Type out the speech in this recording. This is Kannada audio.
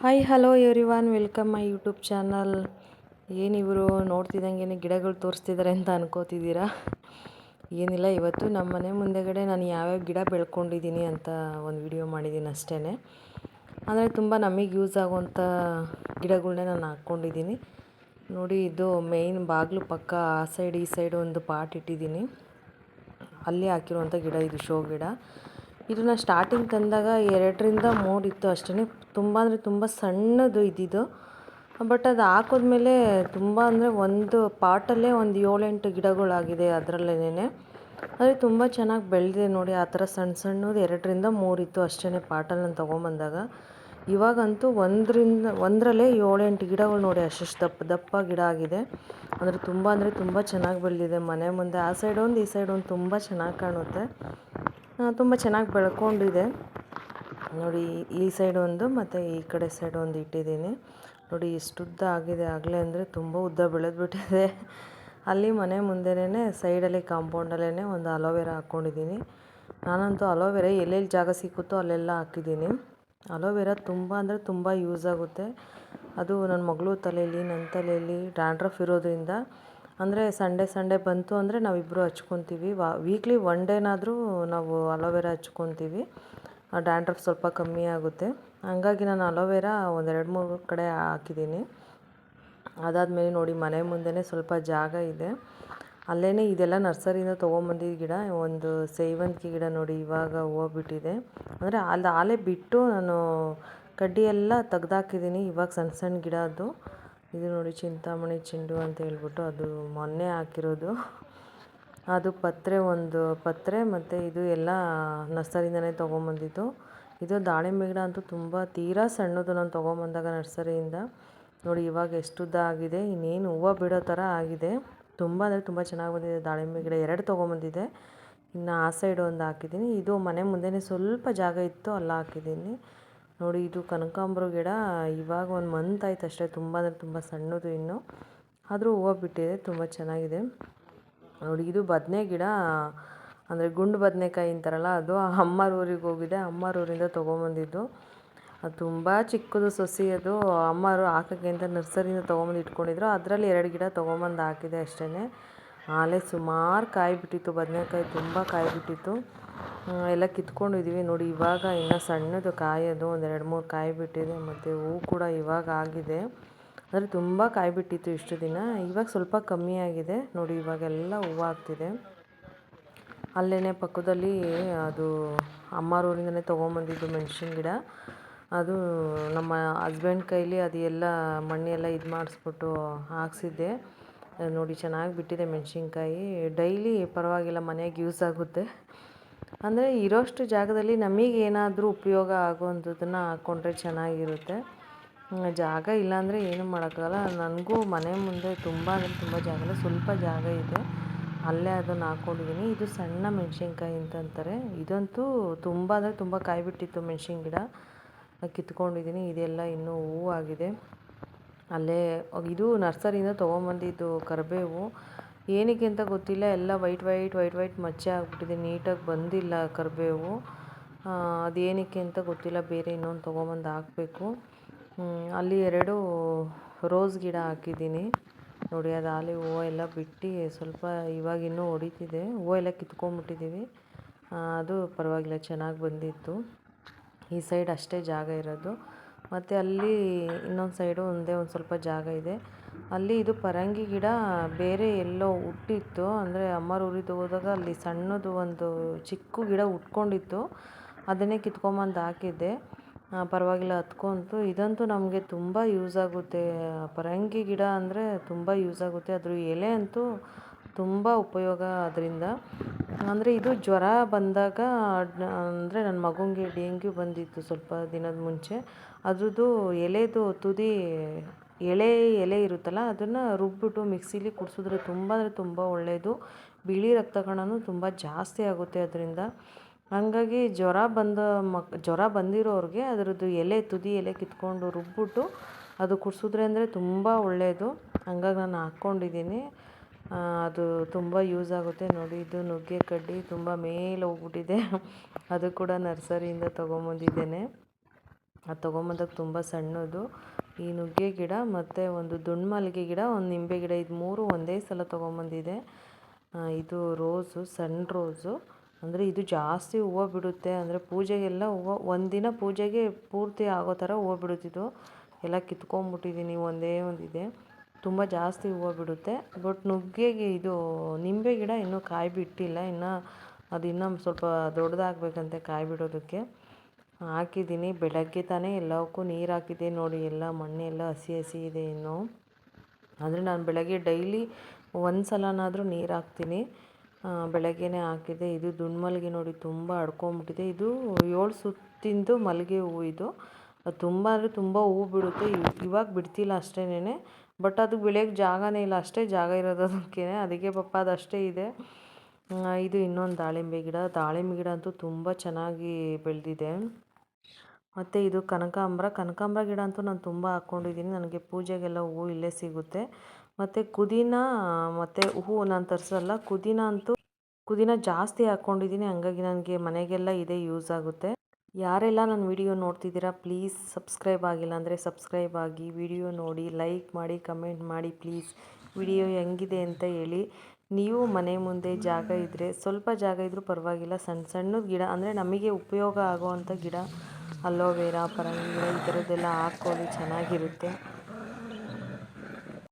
Hi, hello everyone welcome my YouTube channel. ಏನಿವರು ನೋಡ್ತಿದ್ದಂಗೆ ಗಿಡಗಳು ತೋರಿಸ್ತಿದ್ದಾರೆ ಅಂತ ಅನ್ಕೋತಿದ್ದೀರಾ? ಏನಿಲ್ಲ, ಇವತ್ತು ನಮ್ಮ ಮನೆ ಮುಂದೆಗಡೆ ನಾನು ಯಾವ್ಯಾವ ಗಿಡ ಬೆಳ್ಕೊಂಡಿದ್ದೀನಿ ಅಂತ ಒಂದು ವಿಡಿಯೋ ಮಾಡಿದ್ದೀನಿ ಅಷ್ಟೇ ಅಂದರೆ ತುಂಬ ನಮಗೆ ಯೂಸ್ ಆಗುವಂಥ ಗಿಡಗಳನ್ನೇ ನಾನು ಹಾಕ್ಕೊಂಡಿದ್ದೀನಿ. ನೋಡಿ, ಇದು ಮೇಯ್ನ್ ಬಾಗಿಲು ಪಕ್ಕ ಆ ಸೈಡ್ ಈ ಸೈಡ್ ಒಂದು ಪಾಟ್ ಇಟ್ಟಿದ್ದೀನಿ. ಅಲ್ಲಿ ಹಾಕಿರುವಂಥ ಗಿಡ, ಇದು ಶೋ ಗಿಡ. ಇದನ್ನ ಸ್ಟಾರ್ಟಿಂಗ್ ತಂದಾಗ ಎರಡರಿಂದ ಮೂರು ಇತ್ತು ಅಷ್ಟೇ ತುಂಬ ಅಂದರೆ ತುಂಬ ಸಣ್ಣದು ಇದ್ದಿದ್ದು ಬಟ್ ಅದು ಹಾಕಿದ್ಮೇಲೆ ತುಂಬ ಅಂದರೆ ಒಂದು ಪಾಟಲ್ಲೇ ಒಂದು ಏಳೆಂಟು ಗಿಡಗಳಾಗಿದೆ ಅದರಲ್ಲೇನೆ ಆದರೆ ತುಂಬ ಚೆನ್ನಾಗಿ ಬೆಳೆದಿದೆ ನೋಡಿ, ಆ ಥರ ಸಣ್ಣ ಸಣ್ಣದು ಎರಡರಿಂದ ಇತ್ತು ಅಷ್ಟೇ ಪಾಟಲ್ಲಿ ನಾನು ತೊಗೊಂಬಂದಾಗ. ಇವಾಗಂತೂ ಒಂದರಿಂದ, ಒಂದರಲ್ಲೇ ಏಳೆಂಟು ಗಿಡಗಳು ನೋಡಿ, ಅಷ್ಟು ದಪ್ಪ ದಪ್ಪ ಗಿಡ ಆಗಿದೆ. ಅಂದರೆ ತುಂಬ ಅಂದರೆ ತುಂಬ ಚೆನ್ನಾಗಿ ಬೆಳೆದಿದೆ ಮನೆ ಮುಂದೆ. ಆ ಸೈಡ್ ಒಂದು, ಈ ಸೈಡ್ ಒಂದು ತುಂಬ ಚೆನ್ನಾಗಿ ಕಾಣುತ್ತೆ. ತುಂಬ ಚೆನ್ನಾಗಿ ಬೆಳ್ಕೊಂಡಿದೆ. ನೋಡಿ, ಈ ಸೈಡ್ ಒಂದು ಮತ್ತು ಈ ಕಡೆ ಸೈಡ್ ಒಂದು ಇಟ್ಟಿದ್ದೀನಿ. ನೋಡಿ ಎಷ್ಟು ಉದ್ದ ಆಗಿದೆ. ಆಗಲೇ ಅಂದರೆ ತುಂಬ ಉದ್ದ ಬೆಳೆದ್ಬಿಟ್ಟಿದೆ. ಅಲ್ಲಿ ಮನೆ ಮುಂದೆನೇ ಸೈಡಲ್ಲಿ ಕಾಂಪೌಂಡಲ್ಲೇ ಒಂದು ಅಲೋವೆರಾ ಹಾಕ್ಕೊಂಡಿದ್ದೀನಿ ನಾನಂತೂ ಅಲೋವೆರಾ ಎಲ್ಲೆಲ್ಲಿ ಜಾಗ ಸಿಕ್ಕುತ್ತೋ ಅಲ್ಲೆಲ್ಲ ಹಾಕಿದ್ದೀನಿ. ಅಲೋವೆರಾ ತುಂಬ ಅಂದರೆ ತುಂಬ ಯೂಸ್ ಆಗುತ್ತೆ. ಅದು ನನ್ನ ಮಗಳು ತಲೆಯಲ್ಲಿ ನನ್ನ ತಲೆಯಲ್ಲಿ ಡ್ಯಾಂಡ್ರಫ್ ಇರೋದ್ರಿಂದ ಅಂದರೆ ಸಂಡೇ ಸಂಡೇ ಬಂತು ಅಂದರೆ ನಾವಿಬ್ಬರು ಹಚ್ಕೊತೀವಿ. ವಾ ವೀಕ್ಲಿ ಒನ್ ಡೇನಾದರೂ ನಾವು ಅಲೋವೆರಾ ಹಚ್ಕೊತೀವಿ. ಡ್ಯಾಂಡ್ರಫ್ ಸ್ವಲ್ಪ ಕಮ್ಮಿ ಆಗುತ್ತೆ. ಹಂಗಾಗಿ ನಾನು ಅಲೋವೆರಾ ಒಂದೆರಡು ಮೂರು ಕಡೆ ಹಾಕಿದ್ದೀನಿ. ಅದಾದಮೇಲೆ ನೋಡಿ ಮನೆ ಮುಂದೆನೇ ಸ್ವಲ್ಪ ಜಾಗ ಇದೆ. ಅಲ್ಲೇ ಇದೆಲ್ಲ ನರ್ಸರಿಯಿಂದ ತೊಗೊಂಬಂದಿದ್ದ ಗಿಡ, ಒಂದು ಸೇವಂತಿಗೆ ಗಿಡ ನೋಡಿ ಇವಾಗ ಹೂವು ಬಿಟ್ಟಿದೆ ಅಂದರೆ ಅಲ್ಲಿ ಆಲೆ ಬಿಟ್ಟು ನಾನು ಕಡ್ಡಿಯೆಲ್ಲ ತೆಗ್ದಾಕಿದ್ದೀನಿ ಇವಾಗ ಸಣ್ಣ ಸಣ್ಣ ಗಿಡ ಅದು. ಇದು ನೋಡಿ ಚಿಂತಾಮಣಿ ಚೆಂಡು ಅಂತ ಹೇಳ್ಬಿಟ್ಟು ಅದು ಮೊನ್ನೆ ಹಾಕಿರೋದು. ಅದು ಪತ್ರೆ ಒಂದು ಪತ್ರೆ ಮತ್ತು ಇದು ಎಲ್ಲ ನರ್ಸರಿಯಿಂದನೇ ತೊಗೊಂಬಂದಿದ್ದು. ಇದು ದಾಳಿಂಬೆ ಗಿಡ ಅಂತೂ ತುಂಬ ತೀರಾ ಸಣ್ಣದು ನಾನು ತೊಗೊಂಬಂದಾಗ ನರ್ಸರಿಯಿಂದ. ನೋಡಿ ಇವಾಗ ಎಷ್ಟು ಉದ್ದ ಆಗಿದೆ, ಇನ್ನೇನು ಹೂವು ಬಿಡೋ ಥರ ಆಗಿದೆ. ತುಂಬ ಅಂದರೆ ತುಂಬ ಚೆನ್ನಾಗಿ ಬಂದಿದೆ ದಾಳಿಂಬೆ ಗಿಡ, ಎರಡು ತೊಗೊಂಬಂದಿದೆ ಇನ್ನು ಆ ಸೈಡ್ ಒಂದು ಹಾಕಿದ್ದೀನಿ. ಇದು ಮನೆ ಮುಂದೆನೇ ಸ್ವಲ್ಪ ಜಾಗ ಇತ್ತು, ಅಲ್ಲ ಹಾಕಿದ್ದೀನಿ. ನೋಡಿ, ಇದು ಕನಕಾಂಬರ ಗಿಡ ಇವಾಗ ಒಂದು ಮಂತ್ ಆಯ್ತು ಅಷ್ಟೇ. ತುಂಬ ಅಂದರೆ ತುಂಬ ಸಣ್ಣದು ಇನ್ನು. ಆದರೂ ಹೂವು ಬಿಟ್ಟಿದೆ, ತುಂಬ ಚೆನ್ನಾಗಿದೆ. ನೋಡಿ, ಇದು ಬದನೆ ಗಿಡ. ಅಂದರೆ ಗುಂಡು ಬದನೆಕಾಯಿ ಅಂತಾರಲ್ಲ, ಅದು ಅಮ್ಮರ ಊರಿಗೆ ಹೋಗಿದೆ. ಅಮ್ಮರ ಊರಿಂದ ತೊಗೊಂಬಂದಿದ್ದು. ಅದು ತುಂಬ ಚಿಕ್ಕದು ಸೊಸಿ ಅದು. ಅಮ್ಮರು ಹಾಕೋಕ್ಕೆ ಅಂತ ನರ್ಸರಿಯಿಂದ ತೊಗೊಂಬಂದು ಇಟ್ಕೊಂಡಿದ್ರು. ಅದರಲ್ಲಿ ಎರಡು ಗಿಡ ತೊಗೊಂಬಂದು ಹಾಕಿದೆ ಅಷ್ಟೇ ಆಲೆ ಸುಮಾರು ಕಾಯಿ ಬಿಟ್ಟಿತ್ತು ಬದನೆಕಾಯಿ ತುಂಬ ಕಾಯಿ ಬಿಟ್ಟಿತ್ತು ಎಲ್ಲ ಕಿತ್ಕೊಂಡಿದ್ದೀವಿ ನೋಡಿ, ಇವಾಗ ಇನ್ನು ಸಣ್ಣದು ಕಾಯೋದು, ಒಂದು ಎರಡು ಮೂರು ಕಾಯಿ ಬಿಟ್ಟಿದೆ, ಮತ್ತು ಹೂವು ಕೂಡ ಇವಾಗ ಆಗಿದೆ. ಅಂದರೆ ತುಂಬ ಕಾಯಿ ಬಿಟ್ಟಿತ್ತು ಇಷ್ಟು ದಿನ. ಇವಾಗ ಸ್ವಲ್ಪ ಕಮ್ಮಿ ಆಗಿದೆ. ನೋಡಿ ಇವಾಗೆಲ್ಲ ಹೂವು ಆಗ್ತಿದೆ. ಅಲ್ಲೇ ಪಕ್ಕದಲ್ಲಿ, ಅದು ಅಮ್ಮಾರೂರಿಂದನೇ ತೊಗೊಂಬಂದಿದ್ದು ಮೆಣಸಿನ ಗಿಡ. ಅದು ನಮ್ಮ ಹಸ್ಬೆಂಡ್ ಕೈಲಿ ಅದು ಎಲ್ಲ ಮಣ್ಣೆಲ್ಲ ಇದು ಮಾಡಿಸ್ಬಿಟ್ಟು ಹಾಕ್ಸಿದ್ದೆ. ನೋಡಿ, ಚೆನ್ನಾಗಿ ಬಿಟ್ಟಿದೆ ಮೆಣಸಿನ್ಕಾಯಿ. ಡೈಲಿ ಪರವಾಗಿಲ್ಲ, ಮನೆಗೆ ಯೂಸ್ ಆಗುತ್ತೆ. ಅಂದರೆ ಇರೋಷ್ಟು ಜಾಗದಲ್ಲಿ ನಮಗೆ ಏನಾದರೂ ಉಪಯೋಗ ಆಗುವಂಥದ್ದನ್ನು ಹಾಕ್ಕೊಂಡ್ರೆ ಚೆನ್ನಾಗಿರುತ್ತೆ. ಜಾಗ ಇಲ್ಲಾಂದರೆ ಏನೂ ಮಾಡೋಕ್ಕಾಗಲ್ಲ. ನನಗೂ ಮನೆ ಮುಂದೆ ತುಂಬ ಅಂದರೆ ತುಂಬ ಜಾಗ ಇಲ್ಲ ಸ್ವಲ್ಪ ಜಾಗ ಇದೆ. ಅಲ್ಲೇ ಅದನ್ನು ಹಾಕ್ಕೊಂಡಿದ್ದೀನಿ ಇದು ಸಣ್ಣ ಮೆಣಸಿನ್ಕಾಯಿ ಅಂತಂತಾರೆ ಇದಂತೂ ತುಂಬ ಅಂದರೆ ತುಂಬ ಕಾಯಿ ಬಿಟ್ಟಿತ್ತು ಮೆಣಸಿನ ಗಿಡ. ಕಿತ್ಕೊಂಡಿದ್ದೀನಿ. ಇದೆಲ್ಲ ಇನ್ನೂ ಹೂವು ಆಗಿದೆ ಅಲ್ಲೇ ಇದು ನರ್ಸರಿಯಿಂದ ತೊಗೊಂಬಂದಿದ್ದು ಕರಿಬೇವು. ಏನಕ್ಕೆ ಅಂತ ಗೊತ್ತಿಲ್ಲ, ಎಲ್ಲ ವೈಟ್ ವೈಟ್ ವೈಟ್ ವೈಟ್ ಮಚ್ಚೆ ಆಗಿಬಿಟ್ಟಿದೆ, ನೀಟಾಗಿ ಬಂದಿಲ್ಲ ಕರಿಬೇವು. ಅದೇನಕ್ಕೆ ಅಂತ ಗೊತ್ತಿಲ್ಲ, ಬೇರೆ ಇನ್ನೊಂದು ತೊಗೊಂಬಂದು ಹಾಕಬೇಕು. ಅಲ್ಲಿ ಎರಡು ರೋಸ್ ಗಿಡ ಹಾಕಿದ್ದೀನಿ. ನೋಡಿ, ಅದು ಆಲಿ ಹೂವು ಎಲ್ಲ ಬಿಟ್ಟು ಸ್ವಲ್ಪ ಇವಾಗ ಇನ್ನೂ ಹೊಡಿತಿದೆ. ಹೂವು ಎಲ್ಲ ಕಿತ್ಕೊಂಡ್ಬಿಟ್ಟಿದ್ದೀವಿ. ಅದು ಪರವಾಗಿಲ್ಲ, ಚೆನ್ನಾಗಿ ಬಂದಿತ್ತು. ಈ ಸೈಡ್ ಅಷ್ಟೇ ಜಾಗ ಇರೋದು. ಮತ್ತು ಅಲ್ಲಿ ಇನ್ನೊಂದು ಸೈಡು ಒಂದೇ ಒಂದು ಸ್ವಲ್ಪ ಜಾಗ ಇದೆ. ಅಲ್ಲಿ ಇದು ಪರಂಗಿ ಗಿಡ ಬೇರೆ ಎಲ್ಲೋ ಹುಟ್ಟಿತ್ತು. ಅಂದರೆ ಅಮ್ಮರ ಊರಿಗೆ ಹೋದಾಗ ಅಲ್ಲಿ ಸಣ್ಣದು ಒಂದು ಚಿಕ್ಕ ಗಿಡ ಹುಟ್ಕೊಂಡಿತ್ತು ಅದನ್ನೇ ಕಿತ್ಕೊಂಬಂದು ಹಾಕಿದ್ದೆ. ಪರವಾಗಿಲ್ಲ, ಹತ್ಕೊಂತು. ಇದಂತೂ ನಮಗೆ ತುಂಬ ಯೂಸ್ ಆಗುತ್ತೆ. ಪರಂಗಿ ಗಿಡ ಅಂದರೆ ತುಂಬ ಯೂಸ್ ಆಗುತ್ತೆ. ಅದ್ರ ಎಲೆ ಅಂತೂ ತುಂಬ ಉಪಯೋಗ ಅದರಿಂದ ಅಂದರೆ ಇದು ಜ್ವರ ಬಂದಾಗ, ಅಂದರೆ ನನ್ನ ಮಗುಂಗೆ ಡೆಂಗ್ಯೂ ಬಂದಿತ್ತು ಸ್ವಲ್ಪ ದಿನದ ಮುಂಚೆ. ಅದ್ರದ್ದು ಎಲೆದು ತುದಿ ಎಳೆ, ಎಲೆ ಇರುತ್ತಲ್ಲ, ಅದನ್ನು ರುಬ್ಬಿಟ್ಟು ಮಿಕ್ಸಿಲಿ ಕುಡಿಸಿದ್ರೆ ತುಂಬ ಅಂದರೆ ತುಂಬ ಒಳ್ಳೆಯದು ಬಿಳಿ ರಕ್ತ ಕಣವೂ ತುಂಬ ಜಾಸ್ತಿ ಆಗುತ್ತೆ ಅದರಿಂದ. ಹಾಗಾಗಿ ಜ್ವರ ಬಂದ ಮಕ್, ಜ್ವರ ಬಂದಿರೋರಿಗೆ ಅದರದ್ದು ಎಲೆ, ತುದಿ ಎಲೆ ಕಿತ್ಕೊಂಡು ರುಬ್ಬಿಟ್ಟು ಅದು ಕುಡಿಸಿದ್ರೆ ಅಂದರೆ ತುಂಬ ಒಳ್ಳೆಯದು ಹಂಗಾಗಿ ನಾನು ಹಾಕ್ಕೊಂಡಿದ್ದೀನಿ. ಅದು ತುಂಬ ಯೂಸ್ ಆಗುತ್ತೆ ನೋಡಿ. ಇದು ನುಗ್ಗೆ ಕಡ್ಡಿ ತುಂಬ ಮೇಲೆ ಹೋಗ್ಬಿಟ್ಟಿದೆ. ಅದು ಕೂಡ ನರ್ಸರಿಯಿಂದ ತೊಗೊಂಬಂದಿದ್ದೇನೆ. ಅದು ತೊಗೊಂಬಂದಾಗ ತುಂಬ ಸಣ್ಣದು. ಈ ನುಗ್ಗೆ ಗಿಡ ಮತ್ತು ಒಂದು ದುಂಡು ಮಲ್ಲಿಗೆ ಗಿಡ, ಒಂದು ನಿಂಬೆ ಗಿಡ, ಇದು ಮೂರು ಒಂದೇ ಸಲ ತೊಗೊಂಬಂದಿದೆ. ಇದು ರೋಸು, ಸಣ್ಣ ರೋಸು. ಅಂದರೆ ಇದು ಜಾಸ್ತಿ ಹೂವು ಬಿಡುತ್ತೆ. ಅಂದರೆ ಪೂಜೆಗೆಲ್ಲ ಹೂವು, ಒಂದಿನ ಪೂಜೆಗೆ ಪೂರ್ತಿ ಆಗೋ ಥರ ಹೂವು ಬಿಡುತ್ತಿದ್ದು ಎಲ್ಲ ಕಿತ್ಕೊಂಬಿಟ್ಟಿದ್ದೀನಿ ಒಂದೇ ಒಂದಿದೆ ತುಂಬ ಜಾಸ್ತಿ ಹೂವು ಬಿಡುತ್ತೆ. ಬಟ್ ನುಗ್ಗೆಗೆ ಇದು ನಿಂಬೆ ಗಿಡ ಇನ್ನೂ ಕಾಯಿ ಬಿಟ್ಟಿಲ್ಲ ಇನ್ನು ಅದು ಇನ್ನೂ ಸ್ವಲ್ಪ ದೊಡ್ಡದಾಗಬೇಕಂತೆ ಕಾಯಿ ಬಿಡೋದಕ್ಕೆ ಹಾಕಿದ್ದೀನಿ. ಬೆಳಗ್ಗೆ ತಾನೇ ಎಲ್ಲವಕ್ಕೂ ನೀರು ಹಾಕಿದ್ದೆ ನೋಡಿ, ಎಲ್ಲ ಮಣ್ಣೆಲ್ಲ ಹಸಿ ಹಸಿ ಇದೆ ಇನ್ನು. ಆದರೆ ನಾನು ಬೆಳಗ್ಗೆ ಡೈಲಿ ಒಂದು ಸಲನಾದರೂ ನೀರು ಹಾಕ್ತೀನಿ. ಬೆಳಗ್ಗೆನೇ ಹಾಕಿದ್ದೆ. ಇದು ದುಂಡು ಮಲ್ಲಿಗೆ ನೋಡಿ ತುಂಬ ಅಡ್ಕೊಂಬಿಟ್ಟಿದೆ ಇದು ಏಳು ಸುತ್ತಿಂದು ಮಲ್ಲಿಗೆ ಹೂವು ಇದು. ತುಂಬ ಅಂದರೆ ತುಂಬ ಹೂವು ಬಿಡುತ್ತೆ. ಇವ್- ಇವಾಗ ಬಿಡ್ತಿಲ್ಲ ಅಷ್ಟೇನೆ ಬಟ್ ಅದು ಬೆಳೆಯೋಕ್ಕೆ ಜಾಗನೇ ಇಲ್ಲ. ಅಷ್ಟೇ ಜಾಗ ಇರೋದು ಅದಕ್ಕೆ ಅದಕ್ಕೆ ಪಾಪ ಅದಷ್ಟೇ ಇದೆ. ಇದು ಇನ್ನೊಂದು ದಾಳಿಂಬೆ ಗಿಡ. ದಾಳಿಂಬೆ ಗಿಡ ಅಂತೂ ತುಂಬ ಚೆನ್ನಾಗಿ ಬೆಳೆದಿದೆ. ಮತ್ತು ಇದು ಕನಕಾಂಬರ. ಕನಕಾಂಬರ ಗಿಡ ಅಂತೂ ನಾನು ತುಂಬ ಹಾಕ್ಕೊಂಡಿದ್ದೀನಿ. ನನಗೆ ಪೂಜೆಗೆಲ್ಲ ಹೂವು ಇಲ್ಲೇ ಸಿಗುತ್ತೆ. ಮತ್ತು ಕುದಿನ ಮತ್ತು ಹೂವು ನಾನು ತರಿಸಲ್ಲ. ಕುದಿನ ಅಂತೂ ಕುದಿನ ಜಾಸ್ತಿ ಹಾಕ್ಕೊಂಡಿದ್ದೀನಿ. ಹಂಗಾಗಿ ನನಗೆ ಮನೆಗೆಲ್ಲ ಇದೇ ಯೂಸ್ ಆಗುತ್ತೆ. ಯಾರೆಲ್ಲ ನನ್ನ ವಿಡಿಯೋ ನೋಡ್ತಿದ್ದೀರಾ, ಪ್ಲೀಸ್ ಸಬ್ಸ್ಕ್ರೈಬ್ ಆಗಿಲ್ಲ ಅಂದರೆ ಸಬ್ಸ್ಕ್ರೈಬ್ ಆಗಿ. ವಿಡಿಯೋ ನೋಡಿ, ಲೈಕ್ ಮಾಡಿ, ಕಮೆಂಟ್ ಮಾಡಿ ಪ್ಲೀಸ್. ವಿಡಿಯೋ ಹೆಂಗಿದೆ ಅಂತ ಹೇಳಿ. ನೀವು ಮನೆ ಮುಂದೆ ಜಾಗ ಇದ್ದರೆ ಸ್ವಲ್ಪ ಜಾಗ ಇದ್ದರೂ ಪರವಾಗಿಲ್ಲ. ಸಣ್ಣ ಸಣ್ಣದ ಗಿಡ ಅಂದರೆ ನಮಗೆ ಉಪಯೋಗ ಆಗೋವಂಥ ಗಿಡ ಅಲೋವೆರಾ ಪರಂಗಿ ಗಿಡ ಈ ಥರದ್ದೆಲ್ಲ ಹಾಕ್ಕೊಳ್ಳಿ, ಚೆನ್ನಾಗಿರುತ್ತೆ.